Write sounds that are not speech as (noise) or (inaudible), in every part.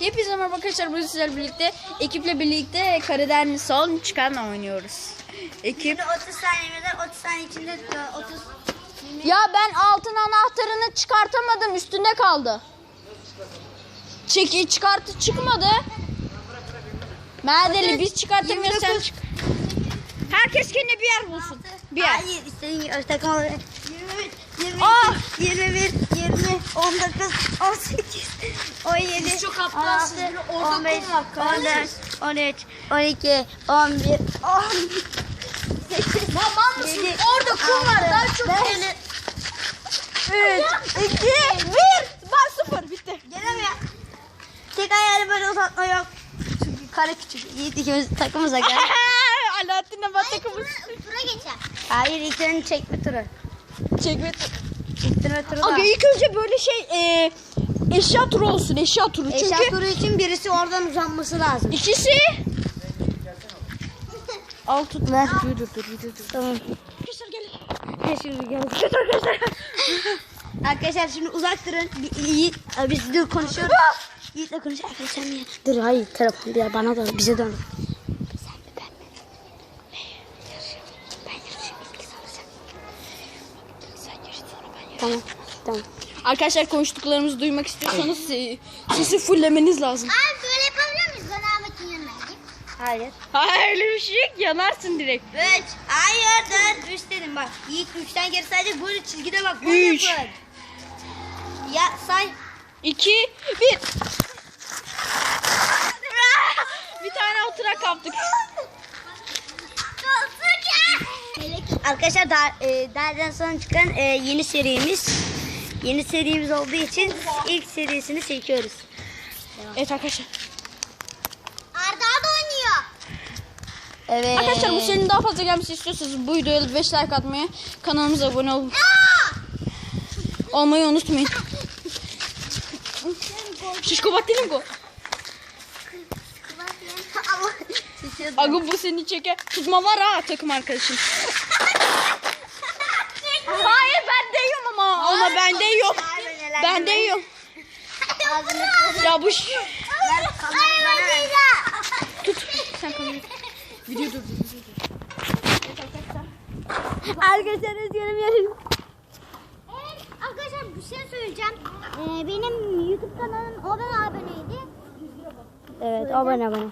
Hepinize merhaba arkadaşlar. Bugün sizlerle birlikte ekiple birlikte kareden son çıkan oynuyoruz. Ekip 30 saniyede 30 saniye içinde e, 30 Ya ben altın anahtarını çıkartamadım. Üstünde kaldı. Çeki çıkartı çıkmadı. Merdeli biz çıkartamıyoruz sen. Herkes kendine bir yer bulsun. Bir yer. Hayır istediğin yerde kal. 21, ah! 21, 20, 19, 18, 17, Siz çok aptalsınız. 16, Orada 15, 15, 14, 12, 11, 10, 8, Tamam mısın? Orada kum var. Daha çok gelir. 3, 2, 1. Bak sıfır bitti. Geleme. Tek ayarı böyle uzatma yok. Çünkü kare küçük. Yiğit ikimiz takımıza gel. (laughs) Alaaddin'le ben takımız. Tura geçer. Hayır ilk önce çekme turu. Çekme. İttirme turu da. Aga ilk önce böyle şey e, eşya turu olsun eşya turu. Eşya Çünkü turu için birisi oradan uzanması lazım. ikisi Al tut. Ver. Dur dur dur dur. dur. Tamam. Arkadaşlar gelin. Ne şimdi geldik. Arkadaşlar şimdi uzak durun. Bir- Yiğit, Abi biz dur konuşuyoruz. Yiğit'le konuş. Arkadaşlar niye? Dur hayır telefon diye bana dön. Bize dön. Tamam. Tamam. Arkadaşlar konuştuklarımızı duymak istiyorsanız e, sesi fullemeniz lazım. Abi böyle yapabiliyor muyuz? Ben Ahmet'in yanına gideyim. Hayır. Hayır öyle bir şey yok yanarsın direkt. Üç. Hayır dur. Üç dedim bak. Yiğit üçten geri sadece böyle çizgide bak. Böyle Üç. yapın. Ya say. 2 1 Bir tane oturak kaptık. Arkadaşlar daha, e, derden sonra çıkan e, yeni serimiz. Yeni serimiz olduğu için ilk serisini çekiyoruz. Evet arkadaşlar. Arda da oynuyor. Evet. Arkadaşlar bu serinin daha fazla gelmesi istiyorsanız bu videoya 5 like atmayı, kanalımıza abone ol olmayı unutmayın. (laughs) Şişko Battilingo. (laughs) Aga bu seni çeker. Tutma var ha takım arkadaşım. (laughs) Hayır ben değiyorum ama. Ama ben değiyorum. Ben değiyorum. Ya bu ş- tut. Sen kamerayı. Video dur. Arkadaşlar özgürüm yarın. Evet arkadaşlar bir şey söyleyeceğim. Ee, benim YouTube kanalım Oben aboneydi. Evet abone abone.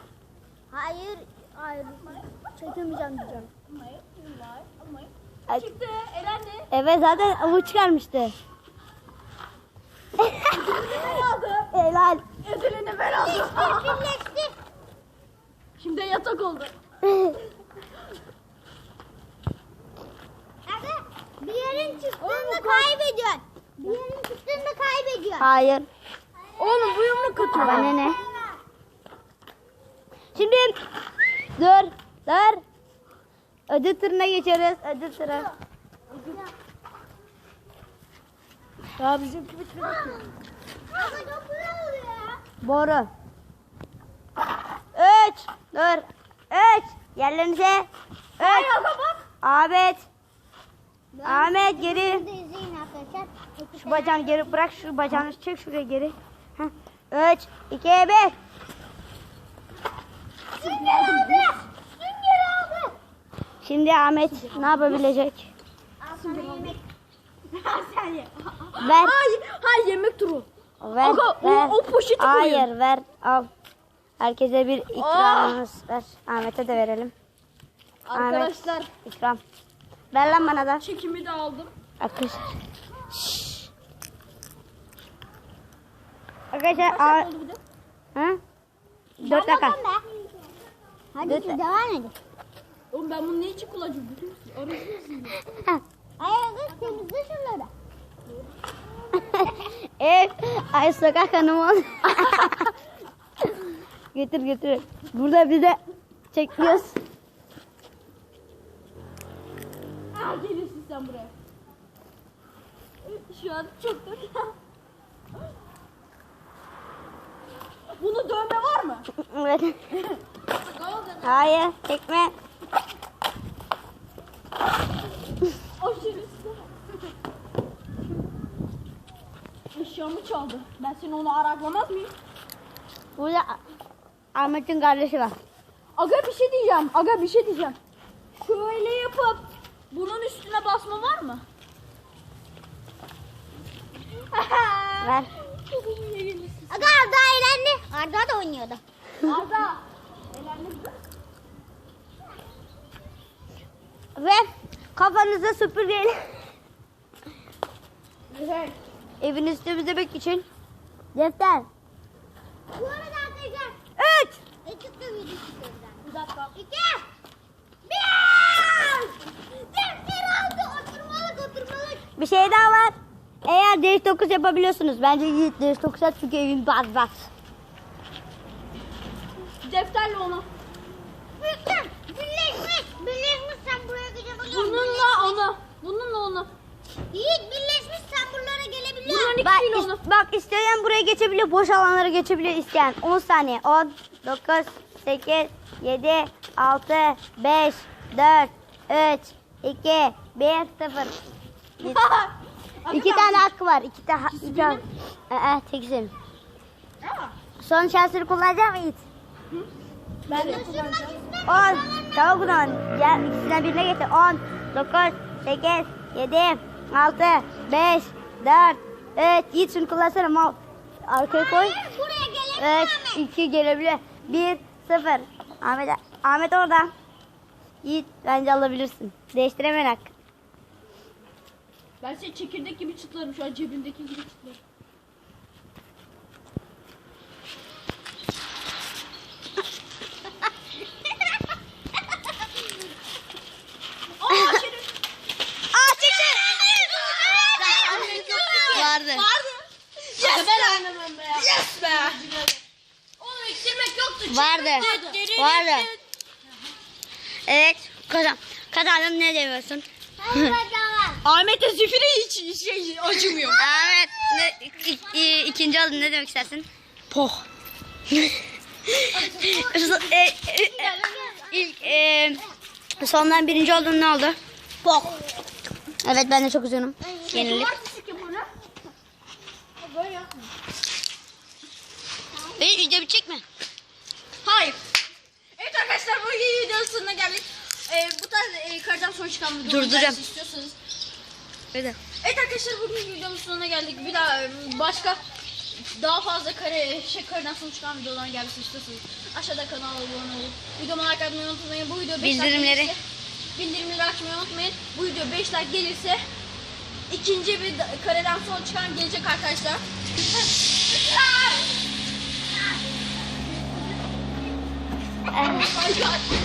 Hayır, hayır. Çekemeyeceğim diyeceğim. Evet zaten bu çıkarmıştı. Helal. Ödülünü ben aldım. Birleşti. Şimdi yatak oldu. Bir yerin çıktığında kaybediyorsun. Bir yerin çıktığında kaybediyorsun. Hayır. Oğlum bu yumruk atıyor. Bana ne? Şimdi dur, dur. Ödül turuna geçiyoruz. Ödül turu. Ya bizim gibi Boru. Üç. Dur. Üç. Yerlerinize. Üç. Ahmet. Ahmet geri. Şu bacağını geri bırak şu bacağını çek şuraya geri. Heh. Üç, iki, bir. Şimdi Ahmet ne yapabilecek? (laughs) Ver. Hayır, hayır yemek turu. Ver. Aga, o- ver. o poşeti Hayır koyun. ver al. Herkese bir ikramımız ver. Ahmet'e de verelim. Arkadaşlar İkram. Ver lan bana da. çekimi de aldım. Arkadaşlar. Şşş. Arkadaşlar. Aa, Oldu bir de. ha? Dört dakika. Hadi Dört- devam edin. Oğlum ben bunu ne için kullanacağım biliyor musun? Arıyorsunuz Ay kız temizle şunları. (laughs) Ev. Ay sokak hanımı ol. (laughs) getir getir. Burada bir de çekiyoruz. Aa gelirsin sen buraya. Şu an çok da... Bunu dövme var mı? (laughs) Evet. Hayır çekme. Eşyamı çaldı. Ben seni onu araklamaz mıyım? Burada Ahmet'in kardeşi var. Aga bir şey diyeceğim. Aga bir şey diyeceğim. Şöyle yapıp bunun üstüne basma var mı? Ver. Aga Arda eğlendi. Arda da oynuyordu. Arda. Ve kafanıza süpürgeyle Evet. Evinizi temizlemek için defter. Bu arada arkadaşlar. 3 E çıktı video çıktı. Bir dakika. İki. Bir. Defter aldı. Oturmalık oturmalık. Bir şey daha var. Eğer değiş dokuz yapabiliyorsunuz. Bence Yiğit değiş dokuz yap çünkü evin baz baz. Defterle onu. Büyüktüm. Birleşmiş. Birleşmiş sen buraya gelebiliyorsun. Bununla onu. Bununla onu. Yiğit birleşmiş sen buralara gelebiliyorsun. Bunların Bak, ikisiyle is- onu. bak isteyen buraya geçebiliyor. Boş alanlara geçebiliyor isteyen. 10 saniye. 10, 9, 8, 7, 6, 5, 4, 3, 2, 1, 0. İki tane hakkı var. İki tane. İki tane. Ee, tek senin. Son şansını kullanacak mı Yiğit? Ben de kullanacağım. 10. Tamam kullan. Gel ikisinden birine getir. 10, 9, 8, 7, 6, 5, 4, 3. Yiğit şunu kullansana. Mal. Arkaya koy. Evet. 2 gelebilir. 1, 0. Ahmet, Ahmet orada. Yiğit bence alabilirsin. Değiştiremeyen hak. Ben seni çekirdek gibi çıtlarım şu an cebimdeki gibi çıtlarım. Aa şerif. Aa çıktı. Vardı. Vardı. Yes ben oynamam be ya. Yes be. Onu eksilmek yoktu. Vardı. Vardı. Evet. Kazan. Kazandım ne demiyorsun? Bacalar. (laughs) Ahmet'e zifiri hiç şey acımıyor. Ahmet ne, ik- i- ikinci oldun ne demek istersin? Poh. (laughs) e, e, ilk e, sondan birinci oldun ne oldu? Poh. Evet ben de çok üzgünüm. Yenilik. Böyle yapma. Benim video bitecek mi? Hayır. Arkadaşlar bu videonun sonuna geldik. Ee, bu tarz e, kardan son çıkan videoları istiyorsanız. Öyle. Evet arkadaşlar bugün videonun sonuna geldik. Bir daha e, başka daha fazla kare şey kardan son çıkan videolar gelmesi istiyorsanız aşağıda kanala abone olup videoma like atmayı unutmayın. Bu video 5 Bildirimleri. like gelirse bildirimleri açmayı unutmayın. Bu video 5 like gelirse ikinci bir kareden son çıkan gelecek arkadaşlar. (laughs) Evet. Ay, ay.